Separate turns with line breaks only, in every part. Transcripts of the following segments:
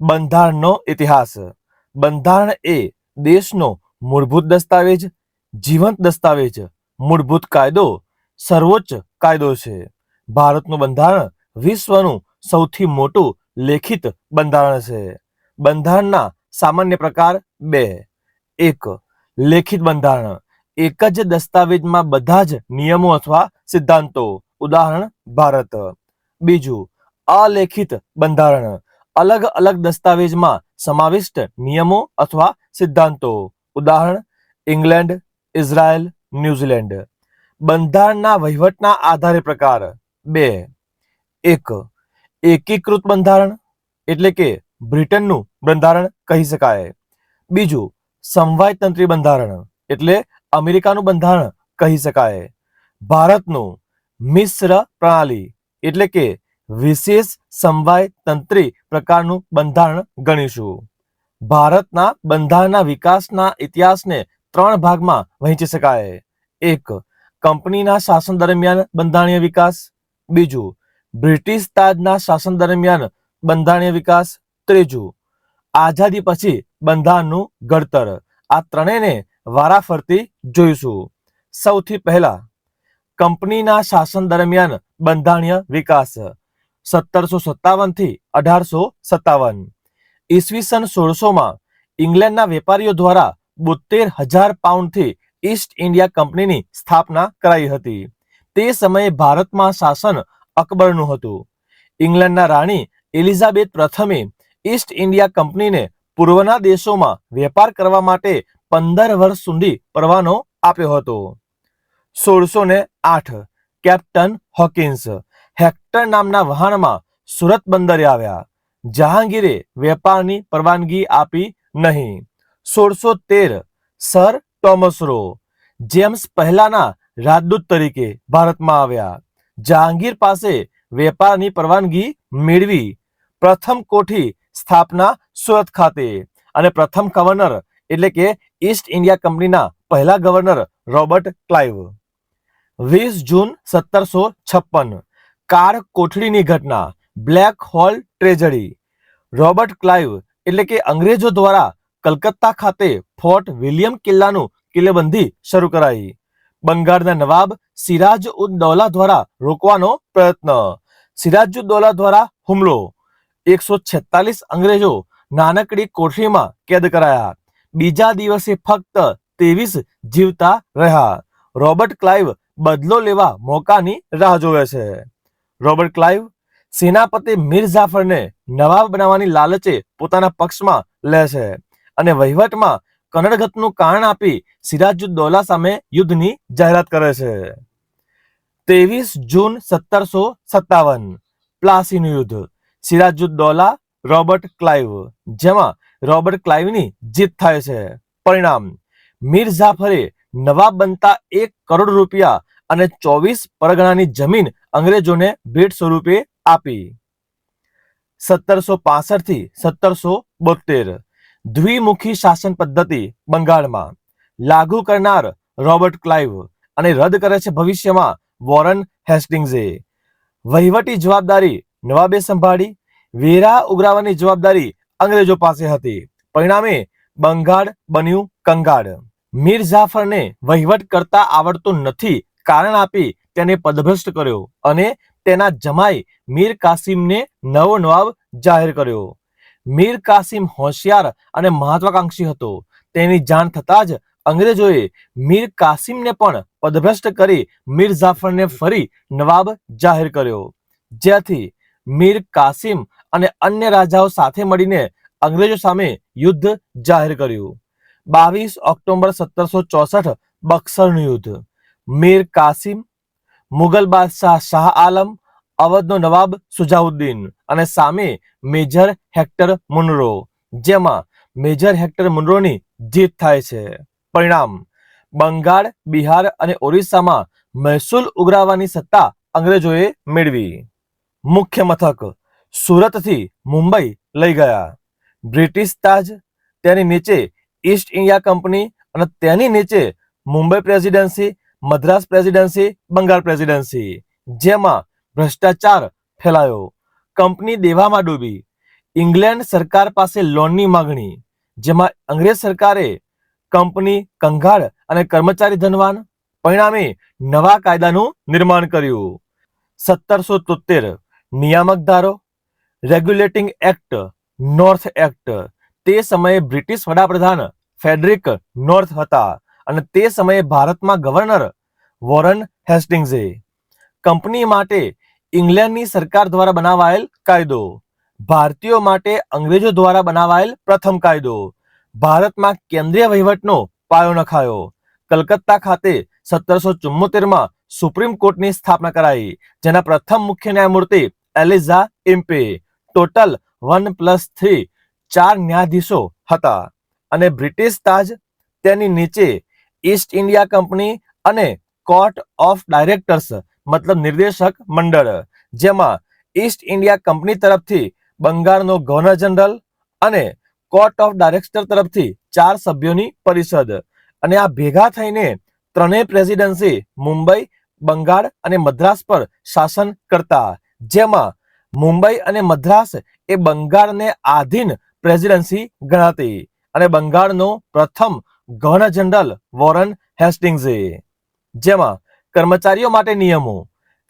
બંધારણનો ઇતિહાસ. બંધારણ એ દેશનો મૂળભૂત દસ્તાવેજ, જીવંત દસ્તાવેજ, મૂળભૂત કાયદો, સર્વોચ્ચ કાયદો છે. ભારતનું બંધારણ વિશ્વનું સૌથી મોટું લેખિત બંધારણ છે. બંધારણના સામાન્ય પ્રકાર બે. એક, લેખિત બંધારણ. એક જ દસ્તાવેજમાં બધા જ નિયમો અથવા સિદ્ધાંતો. ઉદાહરણ, ભારત. બીજું, અલેખિત બંધારણ. અલગ અલગ દસ્તાવેજમાં સમાવિષ્ટ નિયમો અથવા સિદ્ધાંતો. ઉદાહરણ, ઇંગ્લેન્ડ, ઇઝરાયલ, ન્યુઝીલેન્ડ. બંધારણના વહીવટના આધારે પ્રકાર. બે. એક. એકીકૃત બંધારણ, એટલે કે બ્રિટનનું બંધારણ કહી શકાય. બીજું, સમવાયતંત્રી બંધારણ, એટલે અમેરિકાનું બંધારણ કહી શકાય. ભારતનું મિશ્ર પ્રણાલી, એટલે કે વિશેષ સમવાયતંત્રી પ્રકારનું બંધારણ ગણીશું. ભારતના બંધારણના વિકાસના ઇતિહાસને ત્રણ ભાગમાં વહેંચી શકાય. એક, કંપનીના શાસન દરમિયાન બંધારણીય વિકાસ. બીજું, બ્રિટિશ તાજના શાસન દરમિયાન બંધારણીય વિકાસ. ત્રીજું, આઝાદી પછી બંધારણનું ઘડતર. આ ત્રણેયને વારાફરતી જોઈશું. સૌથી પહેલા, કંપનીના શાસન દરમિયાન બંધારણીય વિકાસ. સત્તરસો સત્તાવનથી અઢારસો સત્તાવન. ઈસવીસન સોળસોમાં ઇંગ્લેન્ડના વેપારીઓ દ્વારા બોતેર હજાર પાઉન્ડથી ઈસ્ટ ઇન્ડિયા કંપનીની સ્થાપના કરાઈ હતી. તે સમયે ભારતમાં શાસન અકબરનું હતું. ઇંગ્લેન્ડના રાણી એલિઝાબેથ પ્રથમે ઈસ્ટ ઇન્ડિયા કંપનીને પૂર્વના દેશોમાં વેપાર કરવા માટે પંદર વર્ષ સુધી પરવાનો આપ્યો હતો. સોળસો ને આઠ. Captain Hawkins. હેક્ટર નામના વહાણમાં સુરત બંદરે આવ્યા. જહાંગીરે વેપારની પરવાનગી આપી નહીં. સોળસો તેર, સર ટોમસ રો. જેમ્સ પહેલાના રાજદૂત તરીકે ભારતમાં આવ્યા. જહાંગીર પાસે વેપારની પરવાનગી મેળવી. પ્રથમ કોઠી સ્થાપના સુરત ખાતે અને પ્રથમ ગવર્નર એટલે કે ઈસ્ટ ઇન્ડિયા કંપનીના પહેલા ગવર્નર રોબર્ટ ક્લાઇવ. વીસ જૂન સત્તરસો છપ્પન. કાર કોઠડીની ઘટના, black hole tragedy. Robert Clive એટલે કે અંગ્રેજો દ્વારા કલકત્તા ખાતે ફોર્ટ વિલિયમ કિલ્લાનું કિલ્લેબંધી શરૂ કરાઈ. બંગાળના નવાબ સિરાજ ઉદ દૌલા દ્વારા રોકવાનો પ્રયત્ન. સિરાજ દૌલા દ્વારા હુમલો. એકસો છેતાલીસ અંગ્રેજો નાનકડી કોઠરીમાં કેદ કરાયા. બીજા દિવસે ફક્ત ત્રેવીસ જીવતા રહ્યા. રોબર્ટ ક્લાઇવ બદલો લેવા મોકાની રાહ જોવે છે. રોબર્ટ ક્લાઇવ, સેનાપતિ મીર જાફરને નવાબ બનાવવાની લાલચે પોતાના પક્ષમાં લે છે અને વહીવટમાં કનડગતનું કારણ આપી સિરાજુદ્દૌલા સામે યુદ્ધની જાહેરાત કરે છે. ત્રેવીસ જૂન સત્તરસો સત્તાવન, પ્લાસીનું યુદ્ધ, સિરાજુદ્દૌલા, રોબર્ટ ક્લાઇવ, જેમાં રોબર્ટ ક્લાઇવની જીત થાય છે. પરિણામ, મીર જાફરે નવાબ બનતા એક કરોડ રૂપિયા અને ચોવીસ પરગણાની જમીન અંગ્રેજોને ભેટ સ્વરૂપે આપી. સત્તરસો પાસઠથી સત્તરસો બોતેર દ્વિમુખી શાસન પદ્ધતિ બંગાળમાં. લાગુ કરનાર રોબર્ટ ક્લાઇવ અને રદ કરે છે ભવિષ્યમાં વોરન હેસ્ટિંગ્સે. વહીવટી જવાબદારી નવાબે સંભાળી, વેરા ઉઘરાવવાની જવાબદારી અંગ્રેજો પાસે હતી. પરિણામે બંગાળ બન્યું કંગાળ. મીર જાફરને વહીવટ કરતા આવડતું નથી કારણ આપી તેને પદભ્રષ્ટ કર્યો અને તેના જમાઈ મીર કાસિમને નવો નવાબ જાહેર કર્યો. મીર કાસિમ હોશિયાર અને મહત્વાકાંક્ષી હતો. તેની જાણ થતાં જ અંગ્રેજોએ મીર કાસિમને પણ પદભ્રષ્ટ કરી મીર જાફરને ફરી નવાબ જાહેર કર્યો. જેથી મીર કાસિમ અને અન્ય રાજાઓ સાથે મળીને અંગ્રેજો સામે યુદ્ધ જાહેર કર્યું. બાવીસ ઓક્ટોબર સત્તરસો ચોસઠ બક્સરનું યુદ્ધ. મીર કાસિમ, મુગલ બાદશાહ શાહ આલમ, અવધનો નવાબ સુજાઉદ્દીન અને સામે મેજર હેક્ટર મુનરો, જેમાં મેજર હેક્ટર મુનરોની જીત થાય છે. પરિણામ, બંગાળ, બિહાર અને ઓરિસ્સામાં મહેસૂલ ઉઘરાવવાની સત્તા અંગ્રેજોએ મેળવી. મુખ્ય મથક, સુરતથી મુંબઈ લઈ ગયા. બ્રિટિશ તાજ, તેની નીચે ઈસ્ટ ઇન્ડિયા કંપની અને તેની નીચે Mumbai presidency Madras presidency, Bengal presidency. જેમાં ભ્રષ્ટાચાર ફેલાયો. કંપની દેવામાં ડૂબી. ઇંગ્લેન્ડ સરકાર પાસે લોનની માગણી. જેમાં અંગ્રેજ સરકારે કંપની કંગાળ અને કર્મચારી ધનવાન પરિણામે નવા કાયદાનું નિર્માણ કર્યું. સત્તરસો તોતેર નિયામક ધારો રેગ્યુલેટિંગ એક્ટ, નોર્થ એક્ટ. તે સમયે બ્રિટિશ વડાપ્રધાન ફેડરિક નોર્થ હતા. અને તે સમયે ભારતમાં ગવર્નર વોરન હેસ્ટિંગ્સે કંપની માટે ઇંગ્લેન્ડની સરકાર દ્વારા બનાવાયેલ કાયદો, ભારતીયો માટે અંગ્રેજો દ્વારા બનાવાયેલ પ્રથમ કાયદો, ભારતમાં કેન્દ્રીય વહીવટનો પાયો નખાયો. કલકત્તા ખાતે સત્તરસો ચુમ્મોતેરમાં સુપ્રીમ કોર્ટની સ્થાપના કરાઈ, જેના પ્રથમ મુખ્ય ન્યાયમૂર્તિ Elijah Impey total one plus three ચાર ન્યાયાધીશો હતા. અને બ્રિટિશ તાજ તેની નીચે ઈસ્ટ ઇન્ડિયા કંપની અને કોર્ટ ઓફ ડાયરેક્ટર્સ મતલબ નિર્દેશક મંડળ, જેમાં ઈસ્ટ ઇન્ડિયા કંપની તરફથી બંગાળનો ગવર્નર જનરલ અને કોર્ટ ઓફ ડાયરેક્ટર તરફથી ચાર સભ્યોની પરિષદ. અને આ ભેગા થઈને ત્રણેય પ્રેસિડેન્સી મુંબઈ, બંગાળ અને મદ્રાસ પર શાસન કરતા. જેમાં મુંબઈ અને મદ્રાસ એ બંગાળને આધીન પ્રેસિડેન્સી ગણાતી. અને બંગાળનો પ્રથમ ગવર્નર જનરલ વોરન હેસ્ટિંગ્સે, જેમાં કર્મચારીઓ માટે નિયમો,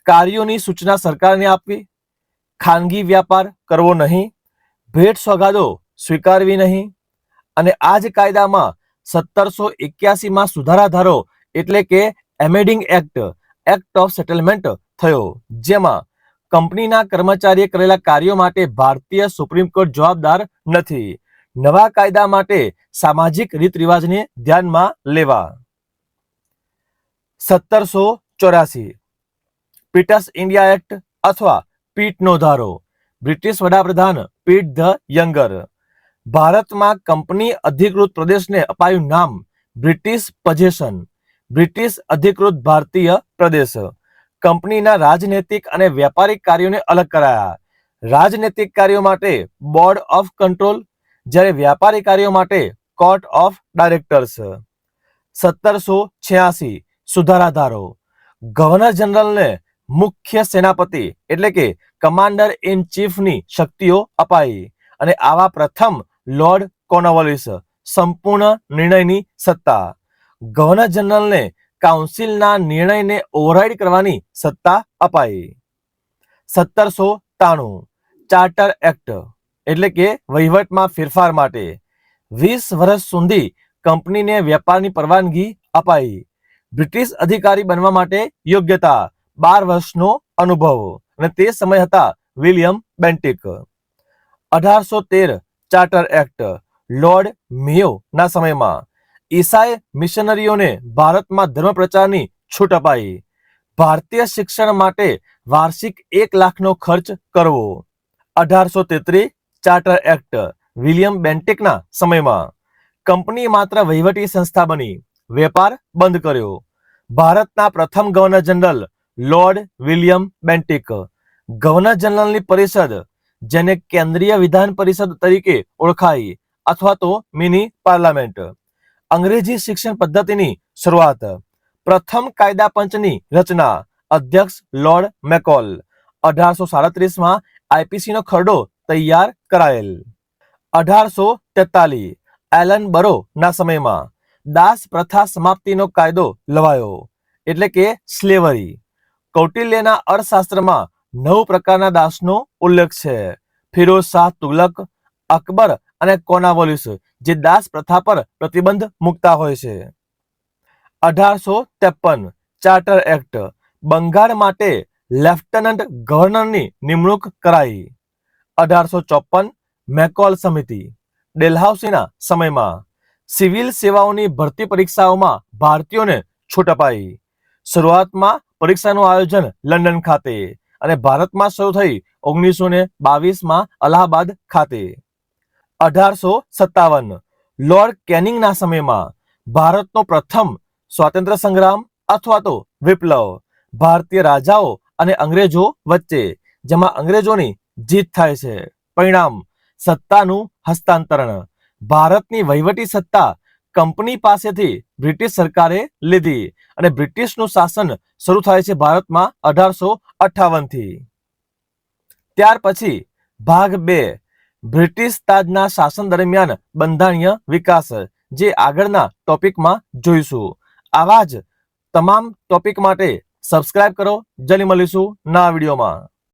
કાર્યોની સૂચના સરકારને આપવી, ખાનગી વ્યાપાર કરવો નહીં, ભેટ સોગાદો સ્વીકારવી નહીં, અને આ જ કાયદામાં સત્તરસો એક્યાસીમાં સુધારા ધારો એટલે કે amending act act of settlement થયો, જેમાં કંપનીના કર્મચારીએ કરેલા કાર્યો માટે ભારતીય સુપ્રીમ કોર્ટ જવાબદાર નથી. નવા કાયદા માટે સામાજિક રીત રિવાજને ધ્યાનમાં લેવા. સત્તરસો ચોરાસી પીટર્સ ઇન્ડિયા એક્ટ અથવા પીટનો ધારો. બ્રિટિશ વડાપ્રધાન પીટ ધ યંગર. ભારતમાં કંપની અધિકૃત પ્રદેશને અપાયું નામ બ્રિટિશ પજેશન. બ્રિટિશ અધિકૃત ભારતીય પ્રદેશ. કંપનીના રાજનૈતિક અને વ્યાપારિક કાર્યોને અલગ કરાયા. રાજનૈતિક કાર્યો માટે બોર્ડ ઓફ કંટ્રોલ જ્યારે વ્યાપારી કાર્યો માટે કોર્ટ ઓફ ડાયરેક્ટર્સ સત્તરસો છ્યાસી સુધારા ધારો ગવર્નર જનરલને મુખ્ય સેનાપતિ એટલે કે કમાન્ડર ઇન ચીફની શક્તિઓ અપાઈ અને આવા પ્રથમ લોર્ડ કોનોવલિસ સંપૂર્ણ નિર્ણયની સત્તા. ગવર્નર જનરલને કાઉન્સિલના નિર્ણયને ઓવરરાઇડ કરવાની સત્તા અપાઈ. સત્તરસો ત્રાણું ચાર્ટર એક્ટ એટલે કે વહીવટમાં ફેરફાર માટે. વીસ વર્ષ સુધી કંપનીને વેપારની પરવાનગી અપાઈ. બ્રિટિશ અધિકારી બનવા માટે યોગ્યતા, બાર વર્ષનો અનુભવ અને તે સમય હતા વિલિયમ બેન્ટિક. અઢારસો તેર ચાર્ટર એક્ટ, લોર્ડ મિયો ના સમયમાં ઈસાઈ મિશનરીઓને ભારતમાં ધર્મ પ્રચારની છૂટ અપાઈ. ભારતીય શિક્ષણ માટે વાર્ષિક એક લાખનો ખર્ચ કરવો. અઢારસો તેત્રીસ ચાર્ટર એક્ટ વિલિયમ બેન્ટેકના સમયમાં. કંપની માત્ર વહીવટી સંસ્થા બની. વેપાર બંધ કર્યો. ભારતના પ્રથમ governor general lord William Bentinck. Governor જનરલની પરિષદ, જેને કેન્દ્રીય વિધાન પરિષદ તરીકે ઓળખાઈ, અથવા તો મિની પાર્લામેન્ટ. અંગ્રેજી શિક્ષણ પદ્ધતિની શરૂઆત. પ્રથમ કાયદા પંચની રચના, અધ્યક્ષ લોર્ડ મેકોલ. અઢારસો સાડત્રીસમાં આઈપીસીનો ખરડો તૈયાર કરાયેલ. અઢારસો તેતાલીસ એલન બરો ના સમયમાં દાસ પ્રથા સમાપ્તિનો કાયદો લવાયો, એટલે કે સ્લેવરી કૌટિલ્યના અર્થશાસ્ત્રમાં નવ પ્રકારના દાસનો ઉલ્લેખ છે. ફિરોઝ શાહ તુલક અકબર અને કોનાવોલિસ, જે દાસ પ્રથા પર પ્રતિબંધ મૂકતા હોય છે. અઢારસો ત્રેપન, ચાર્ટર એક્ટ, બંગાળ માટે લેફ્ટનન્ટ ગવર્નરની નિમણૂક કરાઈ. અઢારસો ચોપન મેકોલ સમિતિ ડેલહાઉસીના સમયમાં સિવિલ સેવાઓની ભરતી પરીક્ષાઓમાં ભારતીયોને છૂટ અપાઈ. શરૂઆતમાં પરીક્ષાનું આયોજન લંડન ખાતે અને ભારતમાં શરૂ થઈ ઓગણીસો ને બાવીસમાં અલ્હાબાદ ખાતે. અઢારસો સત્તાવન લોર્ડ કેનિંગના સમયમાં ભારતનો પ્રથમ સ્વાતંત્ર્ય સંગ્રામ અથવા તો વિપ્લવ ભારતીય રાજાઓ અને અંગ્રેજો વચ્ચે, જેમાં અંગ્રેજોની જીત થાય છે. પરિણામ સત્તાનું હસ્તાંતરણ. ભારતની વહીવટી સત્તા કંપની પાસેથી બ્રિટિશ સરકારે લીધી અને બ્રિટિશનું શાસન શરૂ થાય છે ભારતમાં અઢારસો અઠાવનથી ત્યાર પછી ભાગ બે, બ્રિટિશ તાજના શાસન દરમિયાન બંધારણીય વિકાસ, જે આગળના ટોપિકમાં જોઈશું. આવા જ તમામ ટોપિક માટે સબસ્ક્રાઇબ કરો. જલ્દી મળીશું ના વિડીયોમાં.